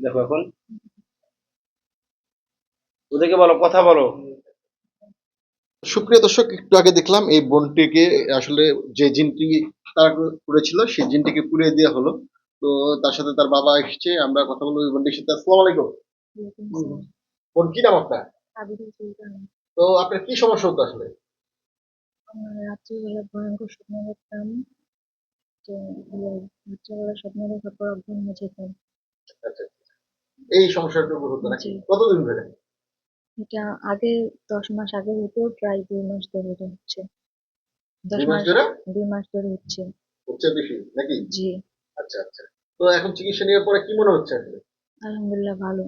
দেখো এখন। ওদেরকে বলো কথা বলো। সুপ্রিয় দর্শক একটু আগে দেখলাম এই বোনটিকে আসলে যে জিনটি তারা করেছিল সেই জিনটিকে পুড়িয়ে দেওয়া হলো। তো তার সাথে তার বাবা এসেছে আমরা কথা বলব এই বোনটির সাথে। আসসালামু আলাইকুম। বোন কি নাম আপনার? তো আপনার কি সমস্যা হতো আসলে? রাত্রিবেলা ভয়ঙ্কর স্বপ্ন দেখতাম। তো রাত্রিবেলা স্বপ্ন দেখার পর অজ্ঞান হয়ে যেতাম। আচ্ছা। এই সমস্যাটুকু হতো নাকি? কতদিন ধরে? এটা আগে দশ মাস আগে হতো প্রায় দুই মাস ধরে এটা হচ্ছে। দশ মাস ধরে? দুই মাস ধরে হচ্ছে। হচ্ছে বেশি নাকি? জি। আচ্ছা আচ্ছা। তো এখন চিকিৎসা নেওয়ার পরে কি মনে হচ্ছে আসলে? আলহামদুলিল্লাহ ভালো।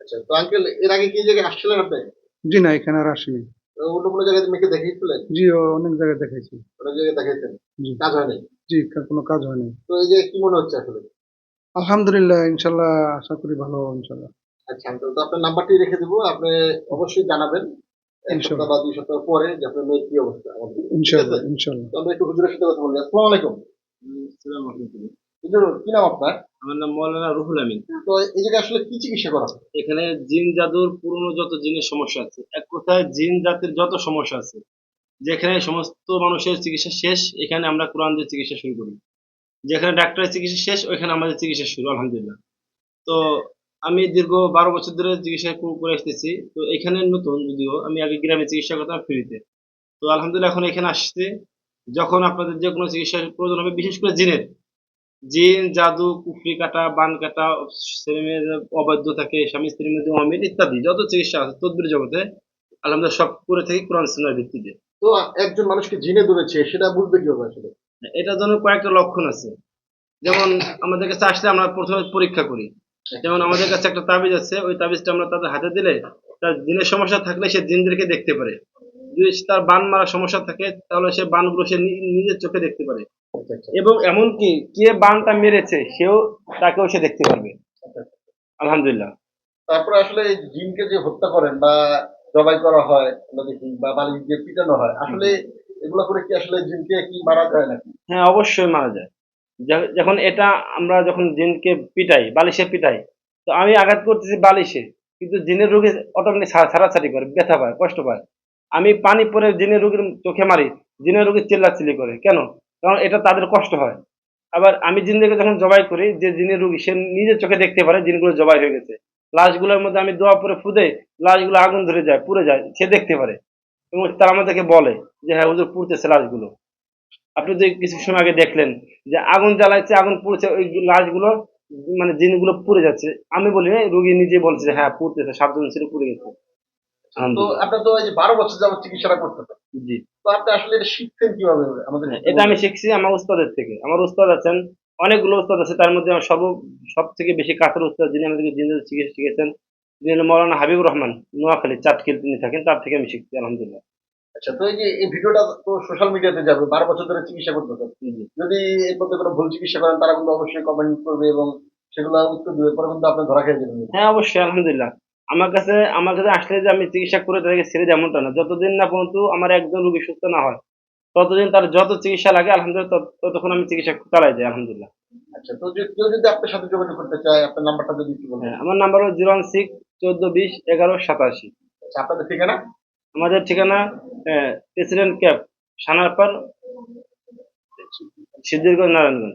আচ্ছা তো আঙ্কেল এর আগে কি জায়গায় আসছিলেন আপনি? জি না এখানে আর আসিনি। অন্য কোনো জায়গায় মেয়েকে দেখিয়েছিলেন? জি ও অনেক জায়গায় দেখাইছি। অনেক জায়গায় দেখাইছেন? জি। কাজ হয়নি জি কা- কোনো কাজ হয়নি তো এই যে কি মনে হচ্ছে আসলে? আলহামদুলিল্লাহ ইনশাল্লাহ আশা করি ভালো ইনশাল্লাহ আচ্ছা আঙ্কেল তো আপনার নাম্বারটি রেখে দেবো আপনি অবশ্যই জানাবেন এক ইনশাল্লাহ। সপ্তাহ বা দুই সপ্তাহ পরে যে আপনার মেয়ের কি অবস্থা ইনশাল্লাহ ইনশাল্লাহ তো আমরা একটু হুজুরের সাথে কথা বলি। আসসালামু আলাইকুম। হুজুর কি নাম আপনার? আমার নাম মৌলানা রুহুল আমিন। তো এই জায়গায় আসলে কি চিকিৎসা করা? এখানে জিন জাদুর পুরনো যত জিনের সমস্যা আছে এক কথায় জিন জাতির যত সমস্যা আছে যেখানে সমস্ত মানুষের চিকিৎসা শেষ এখানে আমরা কোরআন দিয়ে চিকিৎসা শুরু করি। যেখানে ডাক্তারের চিকিৎসা শেষ, ওইখানে আমাদের চিকিৎসা শুরু, আলহামদুলিল্লাহ। তো আমি দীর্ঘ বারো বছর ধরে চিকিৎসা করে আসতেছি। তো এখানে নতুন যদিও, আমি আগে গ্রামে চিকিৎসা করতাম ফ্রিতে। তো আলহামদুলিল্লাহ এখন এখানে আসছে। যখন আপনাদের যে কোনো চিকিৎসার প্রয়োজন হবে, বিশেষ করে জিনের। জিন, জাদু, কুফরি কাটা, বান কাটা, ছেলে মেয়ের অবাধ্য থাকে, স্বামী, স্ত্রীর মধ্যে অমিল ইত্যাদি, যত চিকিৎসা আছে তদ্বির জগতে, আলহামদুলিল্লাহ সব করে থাকি কোরআন ভিত্তিতে। তো একজন মানুষকে জিনে ধরেছে সেটা বুঝবে কি হবে আসলে? এটার জন্য কয়েকটা লক্ষণ আছে। যেমন আমাদের কাছে আসলে আমরা প্রথমে পরীক্ষা করি। যেমন আমাদের কাছে একটা তাবিজ আছে, ওই তাবিজটা আমরা তাদের হাতে দিলে তার জিনের সমস্যা থাকলে সে জিনদেরকে দেখতে পারে। যদি তার বান মারার সমস্যা থাকে, তাহলে সে বানগুলো সে নিজের চোখে দেখতে পারে। এবং এমনকি কে বানটা মেরেছে, সেও তাকেও সে দেখতে পারবে। আলহামদুলিল্লাহ। তারপরে আসলে এই জিনকে যে হত্যা করেন বা জবাই করা হয়, বা বালি দিয়ে পিটানো হয়, আসলে এগুলো করে কি আসলে জিনকে কি মারা যায় নাকি? হ্যাঁ অবশ্যই মারা যায়। যখন এটা আমরা যখন জিনকে পিটাই, বালিশে পিটাই, তো আমি আঘাত করতেছি বালিশে, কিন্তু জিনের রোগী অটোমেটিক ছাড়াছাড়ি করে, ব্যথা পায়, কষ্ট পায়। আমি পানি পরে জিনের রোগীর চোখে মারি, জিনের রোগী চিল্লাচিল্লি করে। কেন? কারণ এটা তাদের কষ্ট হয়। আবার আমি জিনদেরকে যখন জবাই করি, যে জিনের রোগী, সে নিজের চোখে দেখতে পারে, জিনগুলো জবাই হয়ে গেছে। লাশগুলোর মধ্যে আমি দোয়া পরে ফুদে, লাশগুলো আগুন ধরে যায়, পুড়ে যায়, সে দেখতে পারে। এবং তারা আমাদেরকে বলে যে হ্যাঁ হুজুর পুড়তেছে লাশগুলো। আপনি যে কিছু সময় আগে দেখলেন যে আগুন জ্বালাইছে আগুন পুড়ছে ওই লাশগুলো মানে জিনগুলো পুড়ে যাচ্ছে। আমি বলি না রুগী নিজে বলছে যে হ্যাঁ পুড়তেছে সাবধান ছিল পুড়ে গেছে। তো আপনার তো যে বারো বছর যাবত চিকিৎসাটা করতেছেন জি। তো আপনি আসলে এটা শিখতেন কীভাবে আমাদের হ্যাঁ, এটা আমি শিখছি আমার উস্তাদের থেকে। আমার উস্তাদ আছেন অনেকগুলো উস্তাদ আছে তার মধ্যে আমার সর্ব সব থেকে বেশি কাছের উস্তাদ যিনি আমাদেরকে জিনের চিকিৎসা শিখেছেন যিনি মৌলানা হাবিবুর রহমান নোয়াখালী চাটকিল তিনি থাকেন তার থেকে আমি শিখছি আলহামদুলিল্লাহ। আচ্ছা তো এই যে এই ভিডিওটা তো সোশ্যাল মিডিয়াতে যাবে বারো বছর ধরে চিকিৎসা করতেছেন জি যদি এর মধ্যে কোনো ভুল চিকিৎসা করেন তারা কিন্তু অবশ্যই কমেন্ট করবে এবং সেগুলো উত্তর দেবে পরে কিন্তু আপনি ধরা খেয়ে যাবেন। হ্যাঁ অবশ্যই আলহামদুলিল্লাহ। আমার কাছে আমার কাছে আসলে যে আমি চিকিৎসা করে তাদেরকে ছেড়ে দেয় এমনটা না। যতদিন না পর্যন্ত আমার একজন রোগী সুস্থ না হয় ততদিন তার যত চিকিৎসা লাগে আলহামদুলিল্লাহ ততক্ষণ আমি চিকিৎসা চালাই যাই আলহামদুলিল্লাহ। আচ্ছা তো কেউ যদি আপনার সাথে যোগাযোগ করতে চায় আপনার নাম্বারটা যদি একটু বলেন। হ্যাঁ আমার নাম্বার হলো জিরো ওয়ান সিক্স চোদ্দ বিশ এগারো সাতাশি। আচ্ছা আপনাদের ঠিকানা? আমাদের ঠিকানা প্রেসিডেন্ট ক্যাব সানারপার সিদ্ধিরগঞ্জ নারায়ণগঞ্জ।